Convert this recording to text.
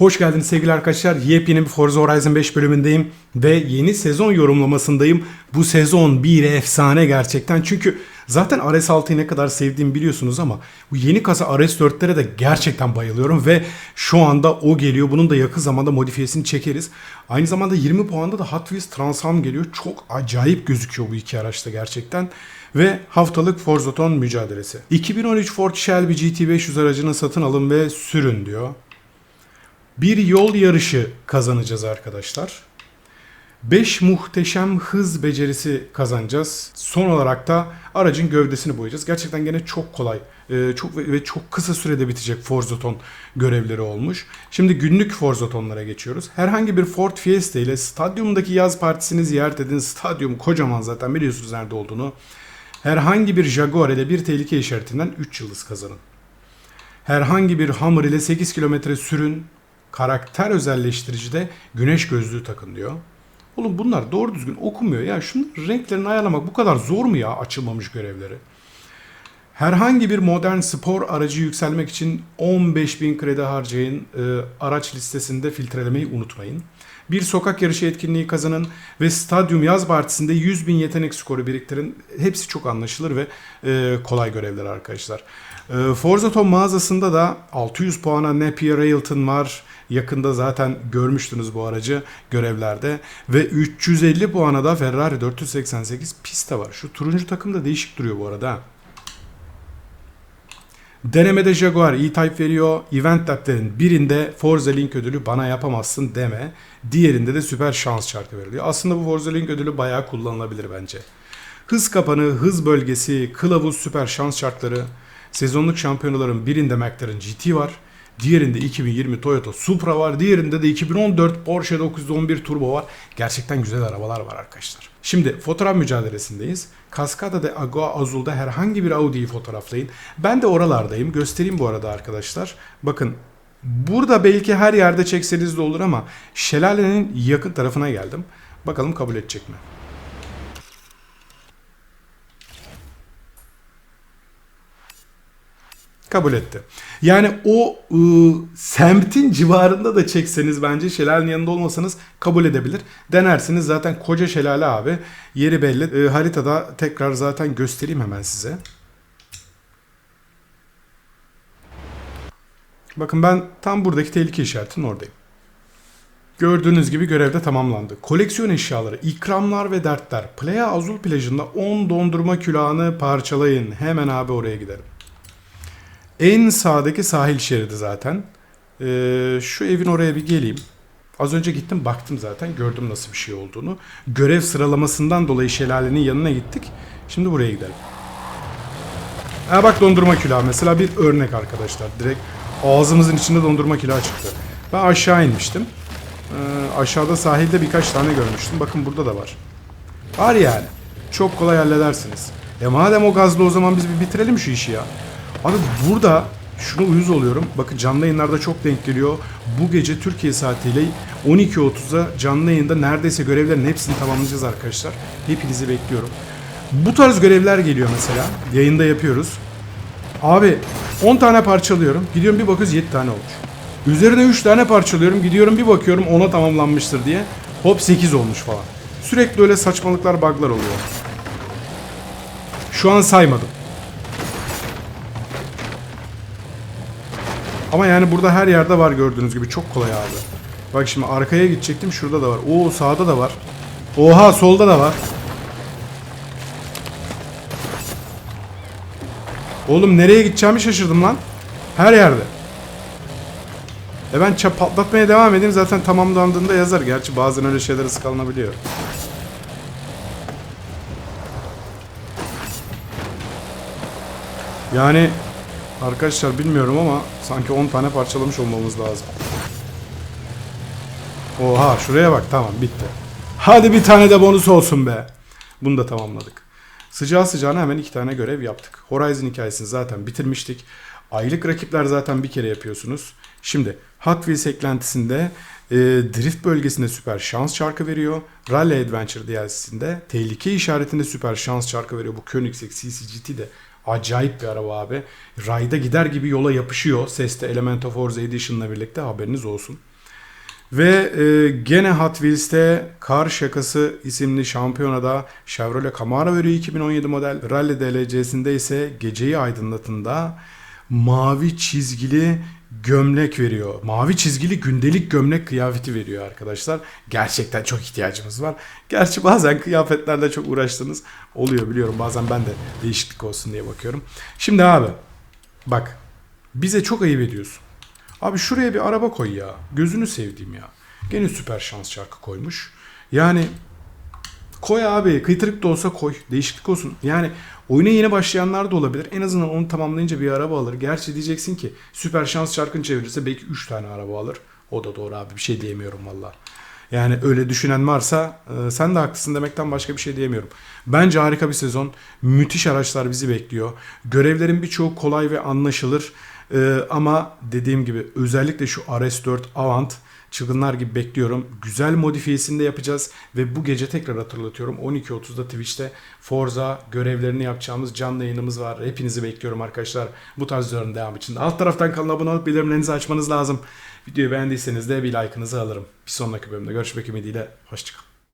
Hoş geldiniz sevgili arkadaşlar. Yepyeni bir Forza Horizon 5 bölümündeyim ve yeni sezon yorumlamasındayım. Bu sezon bir efsane gerçekten. Çünkü zaten RS6'yı ne kadar sevdiğimi biliyorsunuz ama bu yeni kasa RS4'lere de gerçekten bayılıyorum ve şu anda o geliyor. Bunun da yakın zamanda modifiyesini çekeriz. Aynı zamanda 20 puanda da Hot Wheels Transam geliyor. Çok acayip gözüküyor bu iki araçta gerçekten ve haftalık Forzaton mücadelesi. 2013 Ford Shelby GT500 aracını satın alın ve sürün diyor. Bir yol yarışı kazanacağız arkadaşlar. 5 muhteşem hız becerisi kazanacağız. Son olarak da aracın gövdesini boyayacağız. Gerçekten gene çok kolay e, çok ve çok kısa sürede bitecek Forzaton görevleri olmuş. Şimdi günlük Forzatonlara geçiyoruz. Herhangi bir Ford Fiesta ile stadyumdaki yaz partisini ziyaret edin. Stadyum kocaman zaten biliyorsunuz nerede olduğunu. Herhangi bir Jaguar ile bir tehlike işaretinden 3 yıldız kazanın. Herhangi bir Hummer ile 8 kilometre sürün. Karakter özelleştiricide güneş gözlüğü takın diyor. Oğlum bunlar doğru düzgün okumuyor ya. Şunun renklerini ayarlamak bu kadar zor mu ya açılmamış görevleri? Herhangi bir modern spor aracı yükselmek için 15.000 kredi harcayın. Ee, araç listesinde filtrelemeyi unutmayın. Bir sokak yarışı etkinliği kazanın ve stadyum yaz partisinde 100.000 yetenek skoru biriktirin. Hepsi çok anlaşılır ve e, kolay görevler arkadaşlar. E, Forzaton mağazasında da 600 puana Napier Railton var. Yakında zaten görmüştünüz bu aracı görevlerde. Ve 350 puana da Ferrari 488 piste var. Şu turuncu takım da değişik duruyor bu arada. Denemede Jaguar E-Type veriyor. Event Lab'lerin birinde Forza Link ödülü bana yapamazsın deme. Diğerinde de süper şans şarkı veriliyor. Aslında bu Forza Link ödülü bayağı kullanılabilir bence. Hız kapanı, hız bölgesi, kılavuz süper şans şartları. Sezonluk şampiyonaların birinde McLaren GT var. Diğerinde 2020 Toyota Supra var. Diğerinde de 2014 Porsche 911 Turbo var. Gerçekten güzel arabalar var arkadaşlar. Şimdi fotoğraf mücadelesindeyiz. Cascada de Agua Azul'da herhangi bir Audi'yi fotoğraflayın. Ben de oralardayım. Göstereyim bu arada arkadaşlar. Bakın burada belki her yerde çekseniz de olur ama şelalenin yakın tarafına geldim. Bakalım kabul edecek mi? Kabul etti. Yani o ıı, semtin civarında da çekseniz bence şelalenin yanında olmasanız kabul edebilir. Denersiniz zaten koca şelale abi. Yeri belli. Ee, haritada tekrar zaten göstereyim hemen size. Bakın ben tam buradaki tehlike işaretinin oradayım. Gördüğünüz gibi görevde tamamlandı. Koleksiyon eşyaları, ikramlar ve dertler. Playa Azul plajında 10 dondurma külahını parçalayın. Hemen abi oraya gidelim. En sağdaki sahil şeridi zaten. Ee, şu evin oraya bir geleyim. Az önce gittim baktım zaten gördüm nasıl bir şey olduğunu. Görev sıralamasından dolayı şelalenin yanına gittik. Şimdi buraya gidelim. Ha bak dondurma külahı mesela bir örnek arkadaşlar. Direkt ağzımızın içinde dondurma külahı çıktı. Ben aşağı inmiştim. Ee, aşağıda sahilde birkaç tane görmüştüm. Bakın burada da var. Var yani. Çok kolay halledersiniz. E madem o gazlı o zaman biz bir bitirelim şu işi ya. Abi burada şunu uyuz oluyorum. Bakın canlı yayınlarda çok denk geliyor. Bu gece Türkiye saatiyle 12.30'da canlı yayında neredeyse görevlerin hepsini tamamlayacağız arkadaşlar. Hepinizi bekliyorum. Bu tarz görevler geliyor mesela. Yayında yapıyoruz. Abi 10 tane parçalıyorum. Gidiyorum bir bakıyoruz 7 tane olmuş. Üzerine 3 tane parçalıyorum. Gidiyorum bir bakıyorum 10'a tamamlanmıştır diye. Hop 8 olmuş falan. Sürekli öyle saçmalıklar, bug'lar oluyor. Şu an saymadım. Ama yani burada her yerde var gördüğünüz gibi. Çok kolay abi. Bak şimdi arkaya gidecektim. Şurada da var. Oo sağda da var. Oha solda da var. Oğlum nereye gideceğimi şaşırdım lan. Her yerde. E ben çap patlatmaya devam edeyim zaten tamamlandığında yazar. Gerçi bazen öyle şeyler ıskalınabiliyor. Yani arkadaşlar bilmiyorum ama sanki 10 tane parçalamış olmamız lazım. Oha şuraya bak tamam bitti. Hadi bir tane de bonus olsun be. Bunu da tamamladık. Sıcağı sıcağına hemen iki tane görev yaptık. Horizon hikayesini zaten bitirmiştik. Aylık rakipler zaten bir kere yapıyorsunuz. Şimdi Hot Wheels eklentisinde e, Drift bölgesinde süper şans çarkı veriyor. Rally Adventure DLC'sinde tehlike işaretinde süper şans çarkı veriyor. Bu Koenigsegg CCGT de acayip bir araba abi. Rayda gider gibi yola yapışıyor. Seste Element of Forza Edition'la birlikte haberiniz olsun. Ve e, gene Hot Wheels'te Kar Şakası isimli şampiyonada Chevrolet Camaro veriyor 2017 model. Rally DLC'sinde ise geceyi aydınlatında mavi çizgili gömlek veriyor. Mavi çizgili gündelik gömlek kıyafeti veriyor arkadaşlar. Gerçekten çok ihtiyacımız var. Gerçi bazen kıyafetlerle çok uğraştığınız oluyor biliyorum. Bazen ben de değişiklik olsun diye bakıyorum. Şimdi abi bak bize çok ayıp ediyorsun. Abi şuraya bir araba koy ya. Gözünü sevdiğim ya. Gene süper şans şarkı koymuş. Yani koy abi. Kıytırık da olsa koy. Değişiklik olsun. Yani oyuna yeni başlayanlar da olabilir. En azından onu tamamlayınca bir araba alır. Gerçi diyeceksin ki süper şans şarkını çevirirse belki 3 tane araba alır. O da doğru abi. Bir şey diyemiyorum valla. Yani öyle düşünen varsa e, sen de haklısın demekten başka bir şey diyemiyorum. Bence harika bir sezon. Müthiş araçlar bizi bekliyor. Görevlerin birçoğu kolay ve anlaşılır. E, ama dediğim gibi özellikle şu RS4 Avant çılgınlar gibi bekliyorum. Güzel modifiyesini de yapacağız ve bu gece tekrar hatırlatıyorum 12.30'da Twitch'te Forza görevlerini yapacağımız canlı yayınımız var. Hepinizi bekliyorum arkadaşlar. Bu tarz videoların devamı için. Alt taraftan kanala abone olup bildirimlerinizi açmanız lazım. Videoyu beğendiyseniz de bir like'ınızı alırım. Bir sonraki bölümde görüşmek ümidiyle. Hoşçakalın.